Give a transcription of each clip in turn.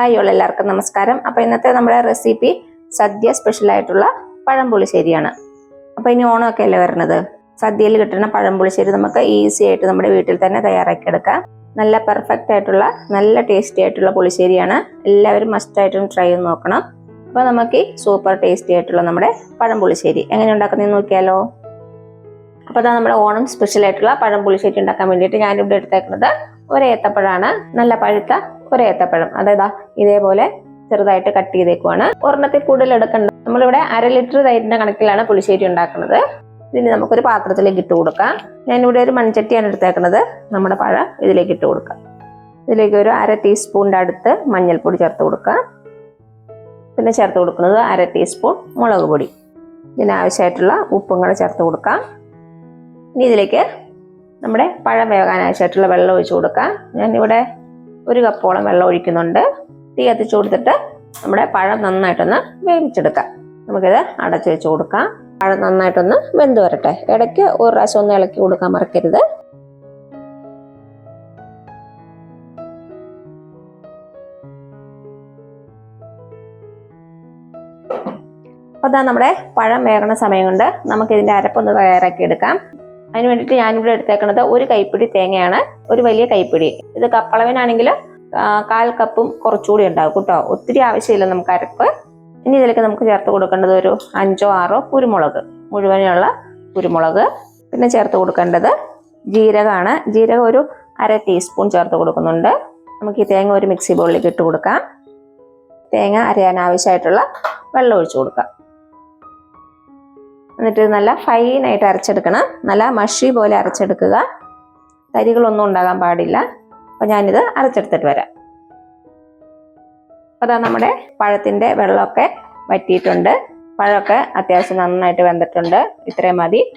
Hi ഉള്ള എല്ലാവർക്കും നമസ്കാരം. അപ്പോൾ ഇന്നത്തെ നമ്മുടെ റെസിപ്പി സദ്യ സ്പെഷ്യൽ ആയിട്ടുള്ള പഴംപുളിശ്ശേരിയാണ്. അപ്പോൾ ഇനി ഓണമൊക്കെ അല്ലേ വരുന്നത്? സദ്യയിൽ കിട്ടുന്ന പഴംപുളിശ്ശേരി നമുക്ക് ഈസി ആയിട്ട് നമ്മുടെ വീട്ടിൽ തന്നെ തയ്യാറാക്കി എടുക്കാം. നല്ല പെർഫെക്റ്റ് ആയിട്ടുള്ള നല്ല ടേസ്റ്റി ആയിട്ടുള്ള പുളിശ്ശേരിയാണ്. എല്ലാവരും മസ്റ്റ് ആയിട്ടും ട്രൈ ചെയ്ത് നോക്കണം. അപ്പോൾ നമുക്ക് സൂപ്പർ ടേസ്റ്റി ആയിട്ടുള്ള നമ്മുടെ പഴംപുളിശ്ശേരി എങ്ങനെ ഉണ്ടാക്കുന്നതെന്ന് നോക്കിയാലോ? അപ്പോൾ അതാ നമ്മുടെ ഓണം സ്പെഷ്യൽ ആയിട്ടുള്ള പഴംപുളിശ്ശേരി ഉണ്ടാക്കാൻ വേണ്ടിയിട്ട് ഞാനിവിടെ എടുത്തേക്കുന്നത് ഒരു ഏത്തപ്പഴമാണ്. നല്ല പഴുത്ത ഒരു ഏത്തപ്പഴം അതായത് ഇതേപോലെ ചെറുതായിട്ട് കട്ട് ചെയ്തേക്കുവാണ്. ഒരെണ്ണത്തിൽ കൂടുതൽ എടുക്കണ്ട. നമ്മളിവിടെ അര ലിറ്റർ തൈരിന്റെ കണക്കിലാണ് പുളിശ്ശേരി ഉണ്ടാക്കുന്നത്. ഇതിന് നമുക്കൊരു പാത്രത്തിലേക്ക് ഇട്ട് കൊടുക്കാം. ഞാനിവിടെ ഒരു മൺചട്ടിയാണ് എടുത്തേക്കുന്നത്. നമ്മുടെ പഴം ഇതിലേക്ക് ഇട്ട് കൊടുക്കാം. ഇതിലേക്ക് ഒരു അര ടീസ്പൂണിന്റെ അടുത്ത് മഞ്ഞൾപ്പൊടി ചേർത്ത് കൊടുക്കാം. പിന്നെ ചേർത്ത് കൊടുക്കുന്നത് അര ടീസ്പൂൺ മുളക് പൊടി. ഇതിനാവശ്യമായിട്ടുള്ള ഉപ്പും കൂടെ ചേർത്ത് കൊടുക്കാം. ഇനി ഇതിലേക്ക് നമ്മുടെ പഴം വേകാൻ ആവശ്യമായിട്ടുള്ള വെള്ളം ഒഴിച്ച് കൊടുക്കാം. ഞാനിവിടെ ഒരു കപ്പോളം വെള്ളം ഒഴിക്കുന്നുണ്ട്. തീ കത്തിച്ചു കൊടുത്തിട്ട് നമ്മുടെ പഴം നന്നായിട്ടൊന്ന് വേവിച്ചെടുക്കാം. നമുക്കിത് അടച്ചു വെച്ച് കൊടുക്കാം. പഴം നന്നായിട്ടൊന്ന് വെന്ത് വരട്ടെ. ഇടയ്ക്ക് ഒരു പ്രാവശ്യം ഒന്ന് ഇളക്കി കൊടുക്കാൻ മറക്കരുത്. അപ്പോൾ അതാ നമ്മുടെ പഴം വേകണ സമയം കൊണ്ട് നമുക്ക് ഇതിന്റെ അരപ്പൊന്ന് തയ്യാറാക്കി എടുക്കാം അതിന് വേണ്ടിയിട്ട് ഞാനിവിടെ എടുത്തേക്കുന്നത് ഒരു കൈപ്പിടി തേങ്ങയാണ് ഒരു വലിയ കൈപ്പിടി. ഇത് കപ്പളവിനാണെങ്കിൽ കാൽ കപ്പും കുറച്ചുകൂടി ഉണ്ടാകും കേട്ടോ. ഒത്തിരി ആവശ്യമില്ല നമുക്ക് അരപ്പ്. ഇനി ഇതിലേക്ക് നമുക്ക് ചേർത്ത് കൊടുക്കേണ്ടത് ഒരു അഞ്ചോ ആറോ കുരുമുളക്. മുഴുവനുള്ള കുരുമുളക്. പിന്നെ ചേർത്ത് കൊടുക്കേണ്ടത് ജീരകമാണ്. ജീരകം ഒരു അര ടീസ്പൂൺ ചേർത്ത് കൊടുക്കുന്നുണ്ട്. നമുക്ക് ഈ തേങ്ങ ഒരു മിക്സി ബോളിലേക്ക് ഇട്ട് കൊടുക്കാം. തേങ്ങ അരയാൻ ആവശ്യമായിട്ടുള്ള വെള്ളം ഒഴിച്ചു കൊടുക്കാം. എന്നിട്ട് നല്ല ഫൈനായിട്ട് അരച്ചെടുക്കണം. നല്ല മഷി പോലെ അരച്ചെടുക്കുക. തരികളൊന്നും ഉണ്ടാകാൻ പാടില്ല. അപ്പം ഞാനിത് അരച്ചെടുത്തിട്ട് വരാം. അപ്പോൾ അതാ നമ്മുടെ പഴത്തിന്റെ വെള്ളമൊക്കെ വറ്റിയിട്ടുണ്ട്. പഴമൊക്കെ അത്യാവശ്യം നന്നായിട്ട് വെന്തിട്ടുണ്ട്. ഇത്രയും മതി.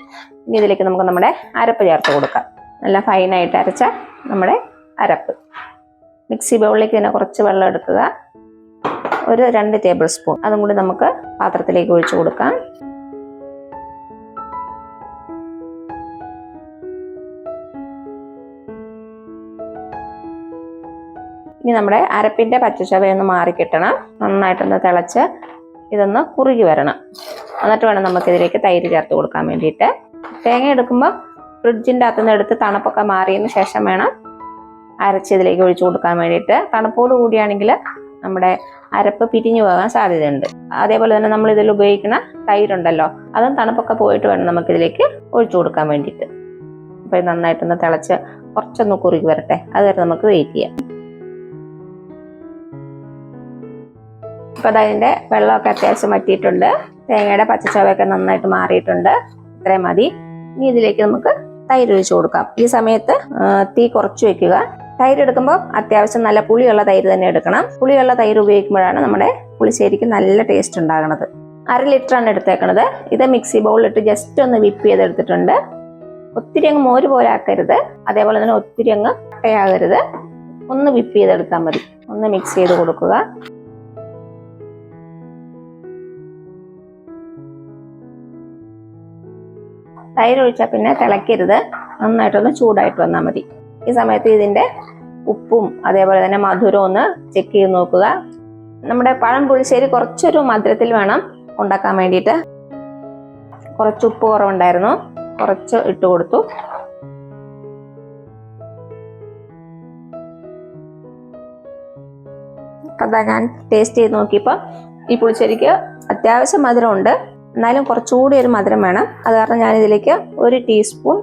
ഇനി ഇതിലേക്ക് നമുക്ക് നമ്മുടെ അരപ്പ് ചേർത്ത് കൊടുക്കാം. നല്ല ഫൈനായിട്ട് അരച്ച നമ്മുടെ അരപ്പ്. മിക്സി ബൗളിലേക്ക് തന്നെ കുറച്ച് വെള്ളം എടുക്കുക. ഒരു രണ്ട് ടേബിൾ സ്പൂൺ. അതും കൂടി നമുക്ക് പാത്രത്തിലേക്ക് ഒഴിച്ചു കൊടുക്കാം. ഇനി നമ്മുടെ അരപ്പിന്റെ പച്ചച്ചവയൊന്ന് മാറിക്കിട്ടണം. നന്നായിട്ടൊന്ന് തിളച്ച് ഇതൊന്ന് കുറുകി വരണം. എന്നിട്ട് വേണം നമുക്കിതിലേക്ക് തൈര് ചേർത്ത് കൊടുക്കാൻ വേണ്ടിയിട്ട്. തേങ്ങ എടുക്കുമ്പോൾ ഫ്രിഡ്ജിന്റെ അകത്തുനിന്ന് എടുത്ത് തണുപ്പൊക്കെ മാറിയതിന് ശേഷം വേണം അരച്ച് ഇതിലേക്ക് ഒഴിച്ചു കൊടുക്കാൻ വേണ്ടിയിട്ട്. തണുപ്പോട് കൂടിയാണെങ്കിൽ നമ്മുടെ അരപ്പ് പിരിഞ്ഞു പോകാൻ സാധ്യതയുണ്ട്. അതേപോലെ തന്നെ നമ്മൾ ഇതിൽ ഉപയോഗിക്കുന്ന തൈരുണ്ടല്ലോ അതും തണുപ്പൊക്കെ പോയിട്ട് വേണം നമുക്കിതിലേക്ക് ഒഴിച്ചു കൊടുക്കാൻ വേണ്ടിയിട്ട്. അപ്പോൾ നന്നായിട്ടൊന്ന് തിളച്ച് കുറച്ചൊന്ന് കുറുകി വരട്ടെ. അതുവരെ നമുക്ക് വെയിറ്റ് ചെയ്യാം. ഇപ്പൊ അതിന്റെ വെള്ളമൊക്കെ അത്യാവശ്യം വറ്റിയിട്ടുണ്ട്. തേങ്ങയുടെ പച്ചച്ചവയൊക്കെ നന്നായിട്ട് മാറിയിട്ടുണ്ട്. ഇത്രയും മതി. ഇനി ഇതിലേക്ക് നമുക്ക് തൈര് ഒഴിച്ച് കൊടുക്കാം. ഈ സമയത്ത് തീ കുറച്ച് വെക്കുക. തൈര് എടുക്കുമ്പോൾ അത്യാവശ്യം നല്ല പുളിയുള്ള തൈര് തന്നെ എടുക്കണം. പുളിയുള്ള തൈര് ഉപയോഗിക്കുമ്പോഴാണ് നമ്മുടെ പുളിശ്ശേരിക്ക് നല്ല ടേസ്റ്റ് ഉണ്ടാകുന്നത്. അര ലിറ്ററാണ് എടുത്തേക്കണത്. ഇത് മിക്സി ബൗളിലിട്ട് ജസ്റ്റ് ഒന്ന് വിപ്പ് ചെയ്തെടുത്തിട്ടുണ്ട്. ഒത്തിരി അങ്ങ് മോര് പോലെ ആക്കരുത്. അതേപോലെ തന്നെ ഒത്തിരി അങ്ങ് കട്ടയാകരുത്. ഒന്ന് വിപ്പ് ചെയ്തെടുത്താൽ മതി. ഒന്ന് മിക്സ് ചെയ്ത് കൊടുക്കുക. തൈര് ഒഴിച്ചാൽ പിന്നെ തിളയ്ക്കരുത് നന്നായിട്ടൊന്ന് ചൂടായിട്ട് വന്നാൽ മതി. ഈ സമയത്ത് ഇതിന്റെ ഉപ്പും അതേപോലെ തന്നെ മധുരവും ഒന്ന് ചെക്ക് ചെയ്ത് നോക്കുക. നമ്മുടെ പഴം പുളിശ്ശേരി കുറച്ചൊരു മധുരത്തിൽ വേണം ഉണ്ടാക്കാൻ വേണ്ടിയിട്ട്. കുറച്ച് ഉപ്പ് കുറവുണ്ടായിരുന്നു. കുറച്ച് ഇട്ട് കൊടുത്തു. അതാ ഞാൻ ടേസ്റ്റ് ചെയ്ത് നോക്കിയപ്പോൾ ഈ പുളിശ്ശേരിക്ക് അത്യാവശ്യം മധുരമുണ്ട്. എന്നാലും കുറച്ചുകൂടി ഒരു മധുരം വേണം. അത് കാരണം ഞാൻ ഇതിലേക്ക് ഒരു ടീസ്പൂൺ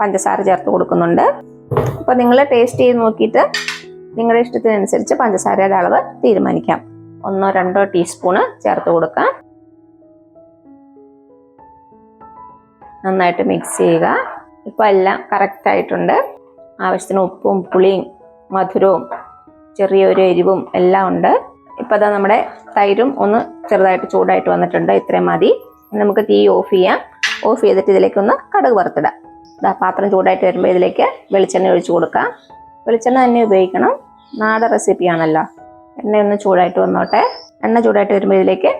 പഞ്ചസാര ചേർത്ത് കൊടുക്കുന്നുണ്ട്. അപ്പോൾ നിങ്ങൾ ടേസ്റ്റ് ചെയ്ത് നോക്കിയിട്ട് നിങ്ങളുടെ ഇഷ്ടത്തിനനുസരിച്ച് പഞ്ചസാരയുടെ അളവ് തീരുമാനിക്കാം. ഒന്നോ രണ്ടോ ടീസ്പൂണ് ചേർത്ത് കൊടുക്കാം. നന്നായിട്ട് മിക്സ് ചെയ്യുക. ഇപ്പോൾ എല്ലാം കറക്റ്റ് ആയിട്ടുണ്ട്. ആവശ്യത്തിന് ഉപ്പും പുളിയും മധുരവും ചെറിയൊരു എരിവും എല്ലാം ഉണ്ട്. ഇപ്പോൾ അതാ നമ്മുടെ തൈരും ഒന്ന് ചെറുതായിട്ട് ചൂടായിട്ട് വന്നിട്ടുണ്ട്. ഇത്രയും മതി. നമുക്ക് തീ ഓഫ് ചെയ്യാം. ഓഫ് ചെയ്തിട്ട് ഇതിലേക്ക് ഒന്ന് കടുക് വറുത്തിടാം. പാത്രം ചൂടായിട്ട് വരുമ്പോൾ ഇതിലേക്ക് വെളിച്ചെണ്ണ ഒഴിച്ചു കൊടുക്കാം. വെളിച്ചെണ്ണ തന്നെ ഉപയോഗിക്കണം. നാടൻ റെസിപ്പിയാണല്ലോ എണ്ണ ഒന്ന് ചൂടായിട്ട് വന്നോട്ടെ. എണ്ണ ചൂടായിട്ട് വരുമ്പോൾ ഇതിലേക്ക്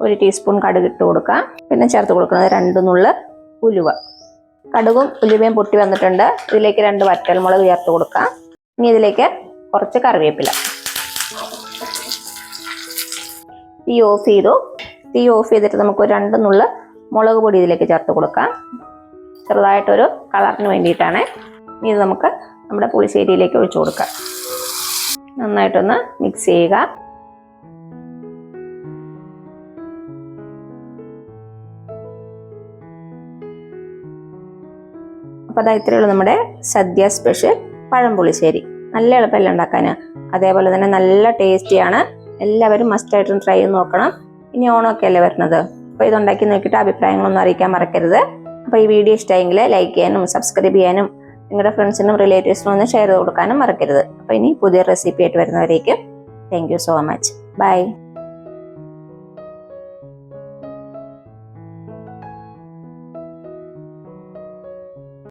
ഒരു ടീസ്പൂൺ കടുക് ഇട്ട് കൊടുക്കാം. പിന്നെ ചേർത്ത് കൊടുക്കുന്നത് രണ്ട് നുള്ള് ഉലുവ. കടുകും ഉലുവയും പൊട്ടി വന്നിട്ടുണ്ട്. ഇതിലേക്ക് രണ്ട് വറ്റൽമുളക് ചേർത്ത് കൊടുക്കാം. ഇനി ഇതിലേക്ക് കുറച്ച് കറിവേപ്പില. തീ ഓഫ് ചെയ്തു. തീ ഓഫ് ചെയ്തിട്ട് നമുക്ക് ഒരു രണ്ട് നുള്ള മുളക് പൊടി ഇതിലേക്ക് ചേർത്ത് കൊടുക്കാം. ചെറുതായിട്ടൊരു കളറിന് വേണ്ടിയിട്ടാണ്. ഇത് നമുക്ക് നമ്മുടെ പുളിശ്ശേരിയിലേക്ക് ഒഴിച്ചു കൊടുക്കാം. നന്നായിട്ടൊന്ന് മിക്സ് ചെയ്യുക. അപ്പോൾ അതാ ഇത്രയേ ഉള്ളൂ നമ്മുടെ സദ്യ സ്പെഷ്യൽ പഴം പുളിശ്ശേരി നല്ല എളുപ്പമല്ല ഉണ്ടാക്കാൻ അതേപോലെ തന്നെ നല്ല ടേസ്റ്റിയാണ്. എല്ലാവരും മസ്റ്റായിട്ടും ട്രൈ ചെയ്ത് നോക്കണം. ഇനി ഓണമൊക്കെ അല്ലേ വരുന്നത്? അപ്പോൾ ഇതുണ്ടാക്കി നോക്കിയിട്ട് അഭിപ്രായങ്ങളൊന്നും അറിയിക്കാൻ മറക്കരുത്. അപ്പോൾ ഈ വീഡിയോ ഇഷ്ടമെങ്കിൽ ലൈക്ക് ചെയ്യാനും സബ്സ്ക്രൈബ് ചെയ്യാനും നിങ്ങളുടെ ഫ്രണ്ട്സിനും റിലേറ്റീവ്സിനും ഒന്ന് ഷെയർ ചെയ്ത് കൊടുക്കാനും മറക്കരുത്. അപ്പോൾ ഇനി പുതിയ റെസിപ്പി ആയിട്ട് വരുന്നവരേക്കും thank you so much bye